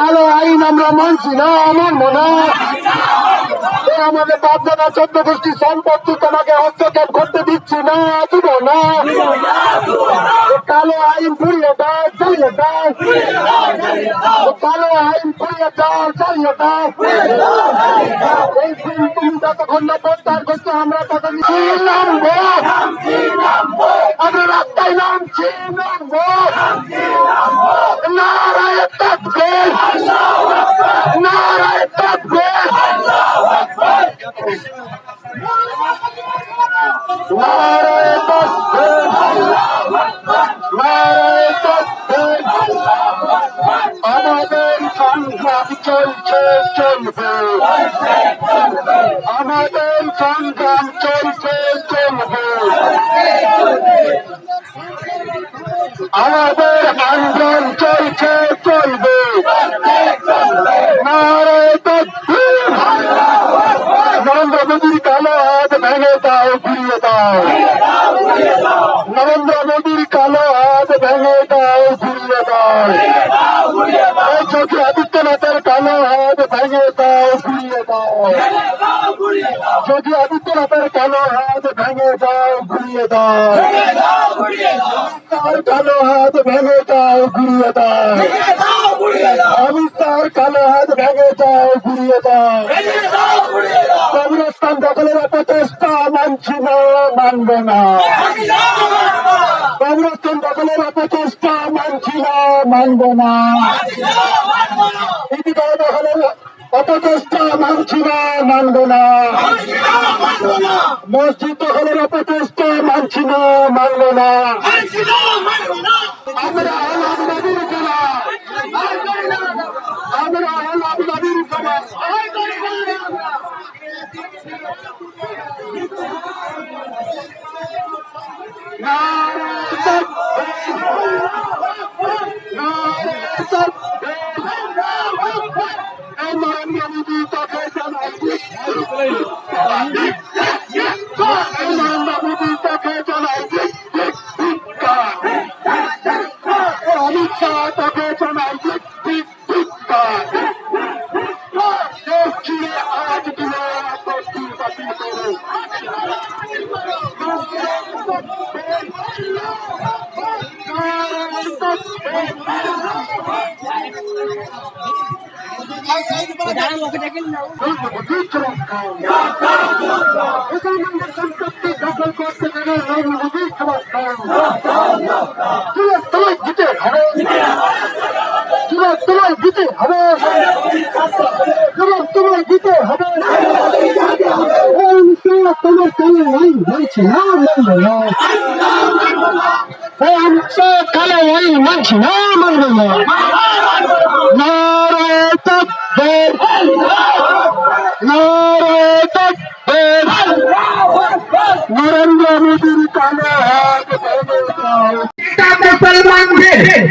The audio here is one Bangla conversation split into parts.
কালো আইন আমরা মানছি না মানবো না এ আমাদের বাপদাদা চোদ্দ গোষ্ঠী সম্পত্তি তোমাকে হস্তক্ষেপ করতে দিচ্ছি না, দিব না। কালো আইন পুড়িয়ে দাও চালিয়ে দাও। কালো আইন পুড়িয়ে দাও চালিয়ে দাও। এই দিন তুমি যতক্ষণ না প্রত্যাহার করছ, আমরা ততদিন নামবো। আমি রাস্তায় নামছি, নামবো। নারায় আমাদের সংগ্রাম চলছে চলবে আমাদের সংগ্রাম চলছে চলবে আমাদের আন্দোলন চলছে, চলবে। নরেন্দ্র মোদীর কালো হাত ভেঙে দাও ঘুরিয়ে দাও। নরেন্দ্র মোদীর কালো হাত ভেঙে দাও ঘুরিয়ে দাও। এই যোগী আদিত্যনাথের কালো হাত ভেঙে দাও ঘুরিয়ে দাও। যোগী আদিত্যনাথের কালো হাত ভেঙে দাও ঘুরিয়ে দাও। কালো হাত ভেঙে দাও, ঘুরিয়ে দাও। আমি তার কালো হাত ভেঙে দাও, ঘুরিয়ে দাও। কবরস্থান দখলের অপচেষ্টা মানছি না, মানব না। কবরস্থান দখলের অপচেষ্টা মানছি না, মানব না। ঈদগাহ দখলের অপচেষ্টা মানছি না মানব না। মসজিদ দখলের অপচেষ্টা মানছি না মানব না। আমরা আলহামদুলিল্লাহ আমরা নরেন্দ্র মুসলমানদের সম্পত্তি দখল করতে গেলে নবী সমাজ তুলে তোমায় দিতে হবে তুলে তোমায় দিতে হবে তুলে তোমায় দিতে হবে এই তোমার না মানবে এই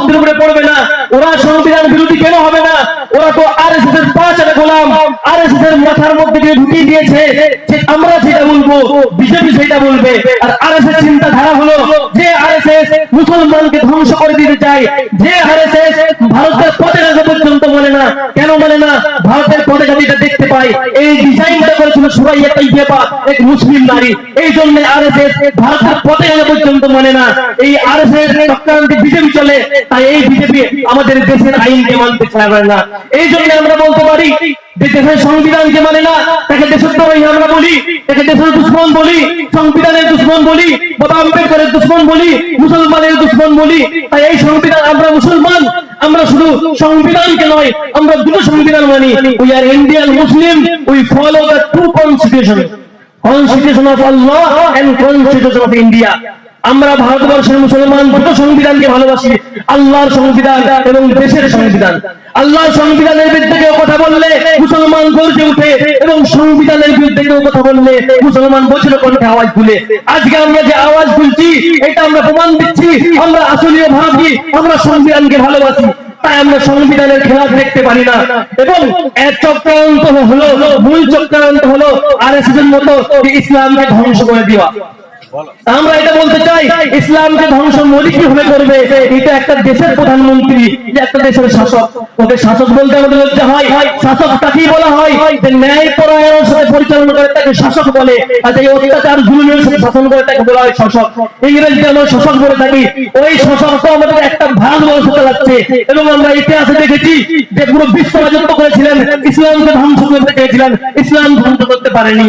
সম্পত্তির উপরে পড়বে না। ওরা সংবিধান বিরোধী কেন হবে না? ওরা তো আর এস এর পাঁচ গোলাম। আর এস এর মাথার মধ্যে দিয়ে ঢুকিয়ে দিয়েছে। বলব বিজেপি সেটা বলবে। আর আর এস চিন্তাধারা হলো যে আর এস এস মুসলমানকে ধ্বংস করে দিতে চায়, যে আর এস এস ভারতের পতাকা পর্যন্ত বলে না। কেন বলে না? ভারতের পতাকা যেটা দেখতে পাই এই ডিজাইনটা করেছিল সুরাইয়া তাইয়েবা এক মুসলিম নারী। এই জন্য আর এস এস ভারতের পতাকা পর্যন্ত মানে না। এই আর এস এস চক্রান্তে বিজেপি চলে, তাই এই বিজেপি আমাদের দেশের আইনকে মানতে চায় না। এই জন্য আমরা বলতে পারি যে মানে না, তাকে আমরা বলি, তাকে দেশের দুশ্মন বলি, সংবিধানের দুশ্মন বলি, বাবা আম্বেদকরের দুশ্মন বলি, মুসলমানের দুশ্মন বলি, তাই এই সংবিধান আমরা মুসলমান, আমরা শুধু সংবিধানকে নয়, আমরা দুটো সংবিধান মানি we are Indian Muslim we follow the two constitution constitution of Allah and constitution of India আমরা ভারতবর্ষের মুসলমান দুটো সংবিধানকে ভালোবাসি। আল্লাহর সংবিধান এবং দেশের সংবিধান। আল্লাহর সংবিধানের বিরুদ্ধে কেউ কথা বললে মুসলমান গর্জে উঠে এবং সংবিধানের বিরুদ্ধে কেউ কথা বললে মুসলমান বছর কণ্ঠে আওয়াজ তুলে। আজকে আমরা যে আওয়াজ তুলছি, এটা আমরা প্রমাণ দিচ্ছি। আমরা আসলীয় ভারতী, আমরা সংবিধানকে ভালোবাসি। তাই আমরা সংবিধানের খেলাফ দেখতে পারি না। এবং এক চক্রান্ত হলো, মূল চক্রান্ত হলো আর এস মতো ইসলামকে ধ্বংস করে দেওয়া। আমরা এটা বলতে চাই ইসলামকে ধ্বংস মোদী কীভাবে করবে, এটা একটা দেশের প্রধানমন্ত্রী একটা দেশের শাসক। ওকে শাসক বলতে আমাদের লজ্জা হয়, শাসক তাকেই বলা হয় যে ন্যায় পরায়ণের সাথে পরিচালনা করে তাকে শাসক বলে, আর যে অত্যাচার জুলুমের সাথে শাসন করে তাকে বলা হয় শাসক। ইংরেজিতে আমরা শাসক বলে থাকি। ওই শাসক তো আমাদের একটা ভারতবর্ষ চালাচ্ছে। এবং আমরা ইতিহাসে দেখেছি যে পুরো বিশ্ব রাজত্ব করেছিলেন, ইসলামকে ধ্বংস করতে চেয়েছিলেন। ইসলাম ধ্বংস করতে পারেনি।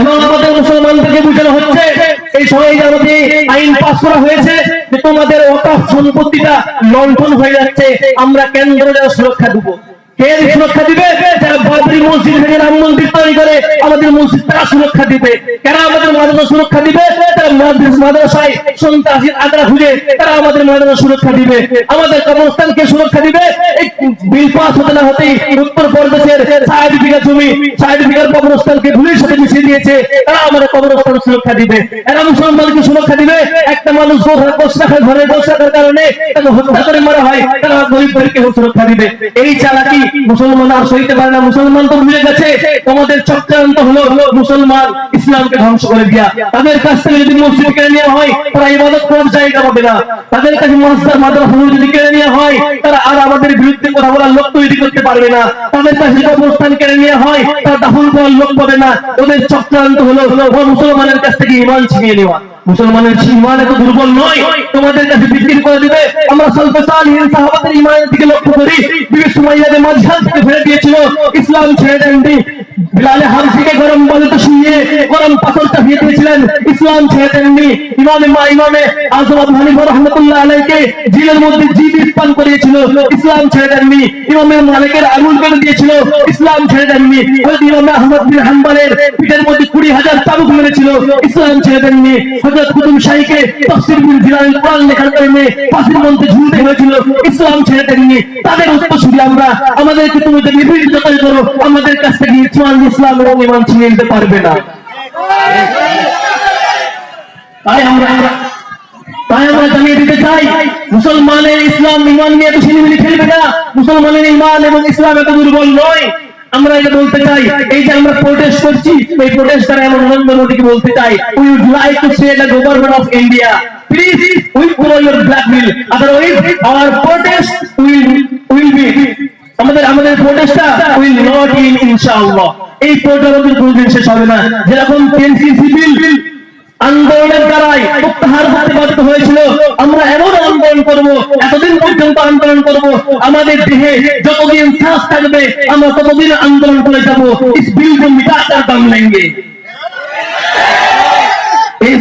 এবং আমাদের মুসলমানদেরকে বুঝানো হচ্ছে? এই সময় আমাদের আইন পাস করা হয়েছে যে তোমাদের ওটা সম্পত্তিটা লণ্ঠন হয়ে যাচ্ছে, আমরা কেন্দ্র সুরক্ষা দেবো। কে সুরক্ষা দিবে? যারা বাবরি মসজিদ ভেঙে রাম মন্দির তৈরি করে আমাদের মসজিদ তারা সুরক্ষা দিবে। কারা আমাদের মাদ্রাসা সুরক্ষা দিবে, তারা মাদ্রাস- মাদ্রাসায় সন্ত্রাসীর আগ্রা খুঁজে তারা আমাদের মাদ্রাসা সুরক্ষা দিবে। আমাদের কবরস্থানকে সুরক্ষা দিবে। বিল পাস হতে না হতেই উত্তর প্রদেশের ষাট বিঘা জমি ষাট বিঘার কবরস্থানকে ভুলের সাথে মিশিয়ে দিয়েছে। তারা আমাদের কবরস্থান সুরক্ষা দিবে। এরা মুসলমানকে সুরক্ষা দিবে। একটা মানুষ বসে ঘরে বসে রাখার কারণে তাকে হত্যা করে মারা হয়। তারা গরিব গরিবকে সুরক্ষা দিবে। এই চালাকি মুসলমান আর সইতে পারে না। মুসলমান তো ভুলে গেছে। তোমাদের চক্রান্ত হলো মুসলমান ইসলামকে ধ্বংস করে দিয়া। তাদের কাছ থেকে যদি মসজিদ কেড়ে নেওয়া হয়, তারা ইবাদত করার জায়গা পাবে না। তাদের কাছে মাদ্রাসা যদি কেড়ে নেওয়া হয়, তারা আর আমাদের বিরুদ্ধে কথা বলার লোক তৈরি করতে পারবে না। তাদের কাছে যদি অবস্থান কেড়ে নেওয়া হয়, তারা দাফন করার লোক পাবে না। ওদের চক্রান্ত হলো মুসলমানের কাছ থেকে ইমান ছিনিয়ে নেওয়া। মুসলমানের ইমান এত দুর্বল নয়, তোমাদের কাছে বিক্রি করে দিবে। আমরা সালহীন সাহাবাদের ইমানের দিকে লক্ষ্য করি। বিবি সুমাইয়াদের মাঝখান থেকে ফেলে দিয়েছিল, ইসলাম ছেড়ে দেননি। বিলালে হামসিকে গরম বালুতে শুয়ে গরম পাথর চাপিয়ে দিয়েছিলেন ইসলাম ছেড়ে ইমামে মা, ইমামে আজম রহমতুল্লাহ আলাইকে জেলের মধ্যে করিয়েছিল, ইসলাম ছেড়ে ইমামে মালিকের করে দিয়েছিল, ইসলাম ইমামে আহমদ বিন পিঠের মধ্যে কুড়ি হাজার চাবুক মেরেছিল, ইসলাম কুতুব শাহীকে বিন কোরআন লেখার কারণে ফাঁসির মধ্যে ঝুলতে হয়েছিল, ইসলাম তাদের উত্তরসূরি আমরা, আমাদেরকে তুমি যে নির্বিঘ্ন করে করো আমাদের কাছ থেকে ইসলাম ইসলাম এবং ইমান ছিনিয়ে নিতে পারবে না। তাই আমরা তাই আমরা জানিয়ে দিতে চাই, মুসলমানের ইসলাম, ইমান নিয়ে তো ছিনিমিনি খেলবে না। মুসলমানের ইমান এবং ইসলাম এত দুর্বল নয়। আমরা এটা বলতে চাই, এই যে আমরা প্রোটেস্ট করছি, এই প্রোটেস্ট দ্বারা আমরা নরেন্দ্র মোদীকে বলতে চাই we would like to say the government of India please withdraw your blackmail otherwise our protest will will be আমাদের আমাদের প্রচেষ্টা উইল নট ইন ইনশাআল্লাহ এই প্রজাতন্ত্রের কোনদিন শেষ হবে না। যেরকম টিএনসিসি বিল আন্দোলনের দ্বারাই প্রত্যাহার করতে বাধ্য হয়েছিল, আমরা এমন আন্দোলন করব, এতদিন পর্যন্ত আন্দোলন করব, আমাদের দেহে যতদিন শ্বাস থাকবে, আমরা ততদিন আন্দোলন করে যাব ইস বিল মিটা দাম লেঙ্গে। এই